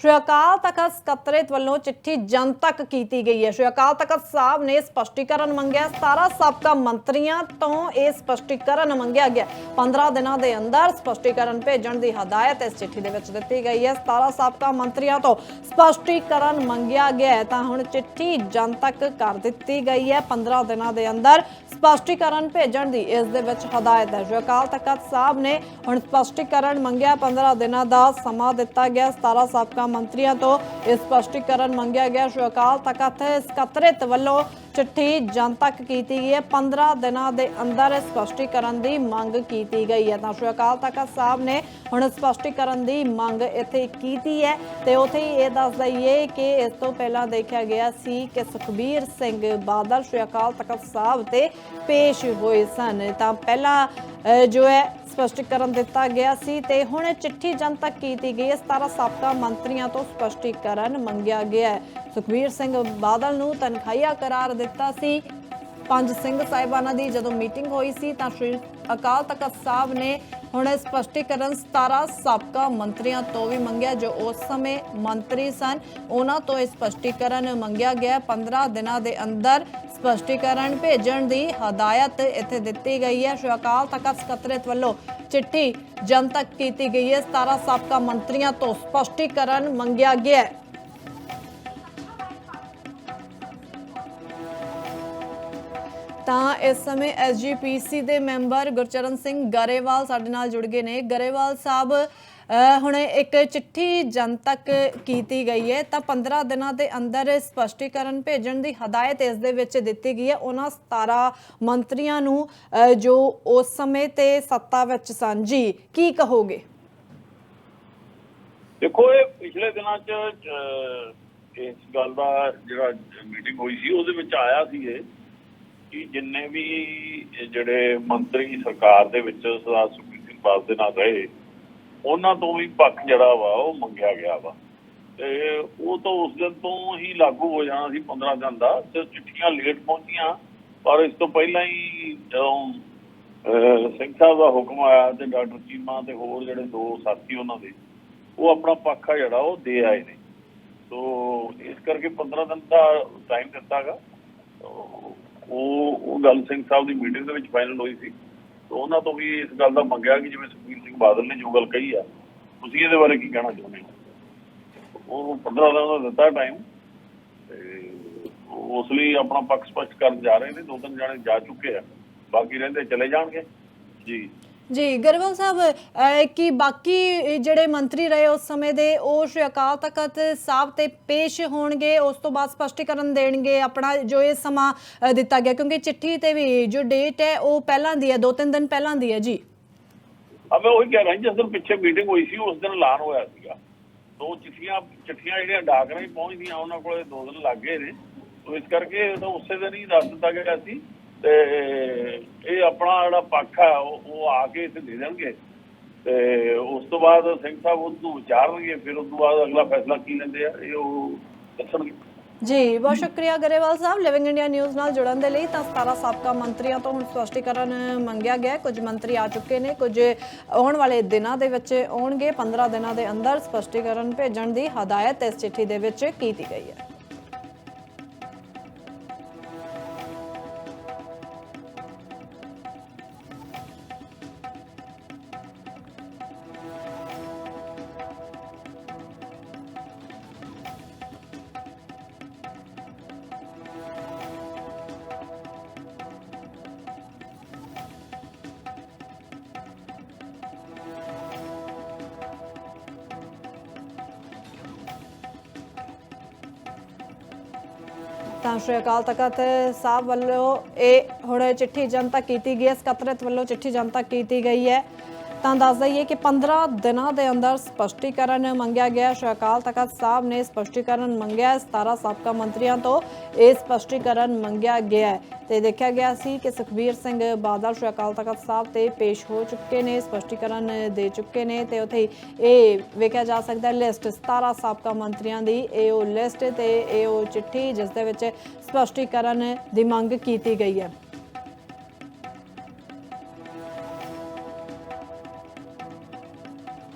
ਸ਼੍ਰੀ ਅਕਾਲ ਤਖਤ ਸਕੱਤਰੇਤ ਵੱਲੋਂ ਚਿੱਠੀ ਜਨਤਕ ਕੀਤੀ ਗਈ ਹੈ। ਸ਼੍ਰੀ ਅਕਾਲ ਤਖਤ ਸਾਹਿਬ ਨੇ ਸਪਸ਼ਟੀਕਰਨ ਮੰਗਿਆ। 17 ਸਾਬਕਾ ਮੰਤਰੀਆਂ ਤੋਂ ਇਹ ਸਪਸ਼ਟੀਕਰਨ ਮੰਗਿਆ ਗਿਆ। 15 ਦਿਨਾਂ ਦੇ ਅੰਦਰ ਸਪਸ਼ਟੀਕਰਨ ਭੇਜਣ ਦੀ ਹਦਾਇਤ ਇਸ ਚਿੱਠੀ ਦੇ ਵਿੱਚ ਦਿੱਤੀ ਗਈ ਹੈ। 17 ਸਾਬਕਾ ਮੰਤਰੀਆਂ ਤੋਂ ਸਪਸ਼ਟੀਕਰਨ ਮੰਗਿਆ ਗਿਆ ਹੈ। ਤਾਂ ਹੁਣ ਚਿੱਠੀ ਜਨਤਕ ਕਰ ਦਿੱਤੀ ਗਈ ਹੈ। 15 ਦਿਨਾਂ ਦੇ ਅੰਦਰ ਸਪਸ਼ਟੀਕਰਨ ਭੇਜਣ ਦੀ ਇਸ ਦੇ ਵਿੱਚ ਹਦਾਇਤ ਹੈ। ਜੋ ਅਕਾਲ ਤਖਤ ਸਾਹਿਬ ਨੇ ਹੁਣ ਸਪਸ਼ਟੀਕਰਨ ਮੰਗਿਆ। 15 ਦਿਨਾਂ ਦਾ ਸਮਾਂ ਦਿੱਤਾ ਗਿਆ। 17 ਸਾਬਕਾ ਮੰਤਰੀਆਂ ਤੋਂ ਇਹ ਸਪਸ਼ਟੀਕਰਨ ਮੰਗਿਆ ਗਿਆ। ਜੋ ਅਕਾਲ ਤਖਤ ਸਕੱਤਰੇਤ ਵੱਲੋਂ ਚਿੱਠੀ ਜਨਤਕ ਕੀਤੀ ਗਈ ਹੈ। 15 ਦਿਨਾਂ ਦੇ ਅੰਦਰ ਸਪਸ਼ਟੀਕਰਨ ਦੀ ਮੰਗ ਕੀਤੀ ਗਈ ਹੈ। ਤਾਂ ਸ਼੍ਰੀ ਅਕਾਲ ਤਖਤ ਸਾਹਿਬ ਨੇ ਹੁਣ ਸਪਸ਼ਟੀਕਰਨ ਦੀ ਮੰਗ ਇੱਥੇ ਕੀਤੀ ਹੈ ਤੇ ਉਥੇ ਹੀ ਇਹ ਦੱਸ ਦਈਏ ਕਿ ਇਸ ਤੋਂ ਪਹਿਲਾਂ ਦੇਖਿਆ ਗਿਆ ਸੀ ਕਿ ਸੁਖਬੀਰ ਸਿੰਘ ਬਾਦਲ ਸ਼੍ਰੀ ਅਕਾਲ ਤਖਤ ਸਾਹਿਬ ਤੇ ਪੇਸ਼ ਹੋਏ ਸਨ। ਤਾਂ ਪਹਿਲਾਂ ਜੋ ਹੈ ਸਪਸ਼ਟੀਕਰਨ ਦਿੱਤਾ ਗਿਆ ਸੀ ਤੇ ਹੁਣ ਚਿੱਠੀ ਜਨਤਕ ਕੀਤੀ ਗਈ ਹੈ। 17 ਸਾਬਕਾ ਮੰਤਰੀਆਂ ਤੋਂ ਸਪਸ਼ਟੀਕਰਨ ਮੰਗਿਆ ਗਿਆ ਹੈ। ਸੁਖਬੀਰ ਸਿੰਘ ਬਾਦਲ ਨੂੰ ਤਨਖਾਹੀਆ ਕਰਾਰ ਦਿੱਤਾ ਸੀ। ਪੰਜ ਸਿੰਘ ਸਾਹਿਬਾਨਾਂ ਦੀ ਜਦੋਂ ਮੀਟਿੰਗ ਹੋਈ ਸੀ ਤਾਂ ਸ਼੍ਰੀ ਅਕਾਲ ਤਖਤ ਸਾਹਿਬ ਨੇ ਹੁਣ ਸਪਸ਼ਟੀਕਰਨ 17 ਸਾਬਕਾ ਮੰਤਰੀਆਂ ਤੋਂ ਵੀ ਮੰਗਿਆ, ਜੋ ਉਸ ਸਮੇਂ ਮੰਤਰੀ ਸਨ। ਉਹਨਾਂ ਤੋਂ ਇਹ ਸਪਸ਼ਟੀਕਰਨ ਮੰਗਿਆ ਗਿਆ। 15 ਦਿਨਾਂ ਦੇ ਅੰਦਰ ਸਪਸ਼ਟੀਕਰਨ ਭੇਜਣ ਦੀ ਹਦਾਇਤ ਇੱਥੇ ਦਿੱਤੀ ਗਈ ਹੈ। ਸ਼੍ਰੀ ਅਕਾਲ ਤਖਤ ਸਕੱਤਰੇਤ ਵੱਲੋਂ ਚਿੱਠੀ ਜਨਤਕ ਕੀਤੀ ਗਈ ਹੈ। 17 ਸਾਬਕਾ ਮੰਤਰੀਆਂ ਤੋਂ ਸਪਸ਼ਟੀਕਰਨ ਮੰਗਿਆ ਗਿਆ ਹੈ। ਤਾਂ ਇਸ ਸਮੇਂ ਐਸਜੀਪੀਸੀ ਦੇ ਮੈਂਬਰ ਗੁਰਚਰਨ ਸਿੰਘ ਗਰੇਵਾਲ ਸਾਡੇ ਨਾਲ ਜੁੜ ਗਏ ਨੇ। ਗਰੇਵਾਲ ਸਾਹਿਬ ਹੁਣ ਇੱਕ ਚਿੱਠੀ ਜਨਤਕ ਕੀਤੀ ਗਈ ਹੈ ਤਾਂ 15 ਦਿਨਾਂ ਦੇ ਅੰਦਰ ਸਪਸ਼ਟੀਕਰਨ ਭੇਜਣ ਦੀ ਹਦਾਇਤ ਇਸ ਦੇ ਵਿੱਚ ਦਿੱਤੀ ਗਈ ਹੈ। ਉਹਨਾਂ 17 ਮੰਤਰੀਆਂ ਨੂੰ ਜੋ ਉਸ ਸਮੇਂ ਤੇ ਸੱਤਾ ਵਿੱਚ ਸਨ। ਜੀ, ਕੀ ਕਹੋਗੇ? ਦੇਖੋ, ਇਹ ਪਿਛਲੇ ਦਿਨਾਂ 'ਚ ਇਸ ਗੱਲ ਦਾ ਜਿਹੜਾ ਮੀਟਿੰਗ ਹੋਈ ਸੀ, ਉਹਦੇ ਵਿੱਚ ਆਇਆ ਸੀ ਇਹ। ਜਿੰਨੇ ਵੀ ਜਿਹੜੇ ਮੰਤਰੀ ਸਰਕਾਰ ਦੇ ਵਿੱਚ ਸਰਦਾਰ ਸੁਖਬੀਰ ਸਿੰਘ ਬਾਦਲ ਦੇ ਨਾਲ ਰਹੇ, ਉਹਨਾਂ ਤੋਂ ਵੀ ਪੱਖ ਜਿਹੜਾ ਵਾ ਉਹ ਮੰਗਿਆ ਗਿਆ ਵਾ। ਤੇ ਉਹ ਤਾਂ ਉਸ ਦਿਨ ਤੋਂ ਹੀ ਲਾਗੂ ਹੋ ਜਾਣਾ ਸੀ 15 ਦਿਨ ਦਾ, ਤੇ ਚਿੱਠੀਆਂ ਲੇਟ ਪਹੁੰਚੀਆਂ, ਪਰ ਇਸ ਤੋਂ ਪਹਿਲਾਂ ਹੀ ਜਦੋਂ ਸਿੰਘ ਸਾਹਿਬ ਦਾ ਹੁਕਮ ਆਇਆ ਤੇ ਡਾਕਟਰ ਚੀਮਾ ਤੇ ਹੋਰ ਜਿਹੜੇ ਦੋ ਸਾਥੀ ਉਹਨਾਂ ਦੇ, ਉਹ ਆਪਣਾ ਪੱਖ ਆ ਜਿਹੜਾ ਉਹ ਦੇ ਆਏ ਨੇ। ਸੋ ਇਸ ਕਰਕੇ 15 ਦਿਨ ਦਾ ਟਾਈਮ ਦਿੱਤਾਗਾ ਉਹ ਉਹ ਗੱਲ ਸਿੰਘ ਸਾਹਿਬ ਦੀ ਮੀਟਿੰਗ ਦੇ ਵਿੱਚ ਫਾਈਨਲ ਹੋਈ ਸੀ। ਤੇ ਉਹਨਾਂ ਤੋਂ ਵੀ ਇਸ ਗੱਲ ਦਾ ਮੰਗਿਆ ਕਿ ਜਿਵੇਂ ਸੁਖਬੀਰ ਸਿੰਘ ਬਾਦਲ ਨੇ ਜੋ ਗੱਲ ਕਹੀ ਆ, ਤੁਸੀਂ ਇਹਦੇ ਬਾਰੇ ਕੀ ਕਹਿਣਾ ਚਾਹੁੰਦੇ ਹੋ? ਉਹ 15 ਦਿਨ ਦਾ ਦਿੱਤਾ ਟਾਈਮ ਤੇ ਉਸ ਲਈ ਆਪਣਾ ਪੱਖ ਸਪਸ਼ਟ ਕਰਨ ਜਾ ਰਹੇ ਨੇ, ਦੋ ਤਿੰਨ ਜਾਣੇ ਜਾ ਚੁੱਕੇ ਆ। ਬਾਕੀ ਰਹਿੰਦੇ ਚਲੇ ਜਾਣਗੇ। ਜੀ। ਜੀ ਗਰੇਵਾਲ ਸਾਹਿਬ ਅਹ, ਬਾਕੀ ਜਿਹੜੇ ਮੰਤਰੀ ਰਹੇ ਉਸ ਸਮੇਂ ਦੇ ਉਹ ਸ਼੍ਰੀ ਅਕਾਲ ਤਖਤ ਸਾਹਿਬ ਤੇ ਪੇਸ਼ ਹੋਣਗੇ ਉਸ ਤੋਂ ਬਾਅਦ ਸਪਸ਼ਟੀਕਰਨ ਦੇਣਗੇ ਆਪਣਾ ਜੋ ਇਹ ਸਮਾਂ ਦਿੱਤਾ ਗਿਆ ਕਿਉਂਕਿ ਚਿੱਠੀ ਤੇ ਵੀ ਜੋ ਡੇਟ ਹੈ ਉਹ ਪਹਿਲਾਂ ਦੀ ਹੈ ਦੋ ਤਿੰਨ ਦਿਨ ਪਹਿਲਾਂ ਦੀ ਹੈ ਜੀ। ਆ ਮੈਂ ਉਹੀ ਕਹਿ ਰਿਹਾ ਜਿਸ ਦਿਨ ਪਿੱਛੇ ਮੀਟਿੰਗ ਹੋਈ ਸੀ ਉਸ ਦਿਨ ਐਲਾਨ ਹੋਇਆ ਸੀਗਾ। ਦੋ ਚਿੱਠੀਆਂ ਚਿੱਠੀਆਂ ਜਿਹੜੀਆਂ ਡਾਕ ਰਾਹੀਂ ਪਹੁੰਚਦੀਆਂ ਉਹਨਾਂ ਕੋਲੇ ਦੋ ਦਿਨ ਲੱਗ ਗਏ ਨੇ। ਇਸ ਕਰਕੇ ਇਹ ਉਸੇ ਦਿਨ ਹੀ ਦੱਸ ਦਿੱਤਾ ਗਿਆ ਸੀ। ਤੇ ਇਹ ਆਪਣਾ ਜਿਹੜਾ ਪੱਖ ਆ ਉਹ ਆ ਕੇ ਇੱਥੇ ਦੇ ਦੇਣਗੇ। ਤੇ ਉਸ ਤੋਂ ਬਾਅਦ ਸਿੰਘ ਸਾਹਿਬ ਉਹ ਤੋਂ ਵਿਚਾਰਨਗੇ, ਫਿਰ ਉਸ ਤੋਂ ਬਾਅਦ ਅਗਲਾ ਫੈਸਲਾ ਕੀ ਲੈਂਦੇ ਆ, ਇਹ ਉਹ ਦੱਸਣਗੇ। ਜੀ, ਬਹੁਤ ਸ਼ੁਕਰੀਆ ਗਰੇਵਾਲ ਸਾਹਿਬ। ਲਿਵਿੰਗ ਇੰਡੀਆ ਨਿਊਜ਼ ਨਾਲ ਜੁੜਨ ਦੇ ਲਈ ਤਾਂ 17 ਸਾਬਕਾ ਮੰਤਰੀਆਂ ਤੋਂ ਹੁਣ ਸਪਸ਼ਟੀਕਰਨ ਮੰਗਿਆ ਗਿਆ ਹੈ। ਕੁਝ ਮੰਤਰੀ ਆ ਚੁੱਕੇ ਨੇ, ਕੁਝ ਆਉਣ ਵਾਲੇ ਦਿਨਾਂ ਦੇ ਵਿੱਚ ਆਉਣਗੇ। 15 ਦਿਨਾਂ ਦੇ ਅੰਦਰ ਸਪਸ਼ਟੀਕਰਨ ਭੇਜਣ ਦੀ ਹਦਾਇਤ ਇਸ ਚਿੱਠੀ ਦੇ ਵਿੱਚ ਕੀਤੀ ਗਈ ਹੈ। ਤਾਂ ਸ਼੍ਰੀ ਅਕਾਲ ਤਖਤ ਸਾਹਿਬ ਵੱਲੋਂ ਇਹ ਹੁਣ ਚਿੱਠੀ ਜਨਤਕ ਕੀਤੀ ਗਈ ਹੈ। ਸਕੱਤਰਤ ਵੱਲੋਂ ਚਿੱਠੀ ਜਨਤਕ ਕੀਤੀ ਗਈ ਹੈ। ਤਾਂ ਦੱਸ ਦਈਏ ਕਿ 15 ਦਿਨਾਂ ਦੇ ਅੰਦਰ ਸਪਸ਼ਟੀਕਰਨ ਮੰਗਿਆ ਗਿਆ ਸ਼੍ਰੀ ਅਕਾਲ ਤਖਤ ਸਾਹਿਬ ਨੇ ਸਪਸ਼ਟੀਕਰਨ ਮੰਗਿਆ ਹੈ। 17 ਸਾਬਕਾ ਮੰਤਰੀਆਂ ਤੋਂ ਇਹ ਸਪਸ਼ਟੀਕਰਨ ਮੰਗਿਆ ਗਿਆ ਹੈ। ਤੇ ਦੇਖਿਆ ਗਿਆ ਸੀ ਕਿ ਸੁਖਬੀਰ ਸਿੰਘ ਬਾਦਲ ਸ਼੍ਰੀ ਅਕਾਲ ਤਖਤ ਸਾਹਿਬ ਤੇ ਪੇਸ਼ ਹੋ ਚੁੱਕੇ ਨੇ, ਸਪਸ਼ਟੀਕਰਨ ਦੇ ਚੁੱਕੇ ਨੇ ਤੇ ਉਥੇ ਇਹ ਵੇਖਿਆ ਜਾ ਸਕਦਾ ਲਿਸਟ 17 ਸਾਬਕਾ ਮੰਤਰੀਆਂ ਦੀ ਇਹ ਉਹ ਲਿਸਟ ਤੇ ਇਹ ਉਹ ਚਿੱਠੀ ਜਿਸ ਦੇ ਵਿੱਚ ਸਪਸ਼ਟੀਕਰਨ ਦੀ ਮੰਗ ਕੀਤੀ ਗਈ ਹੈ।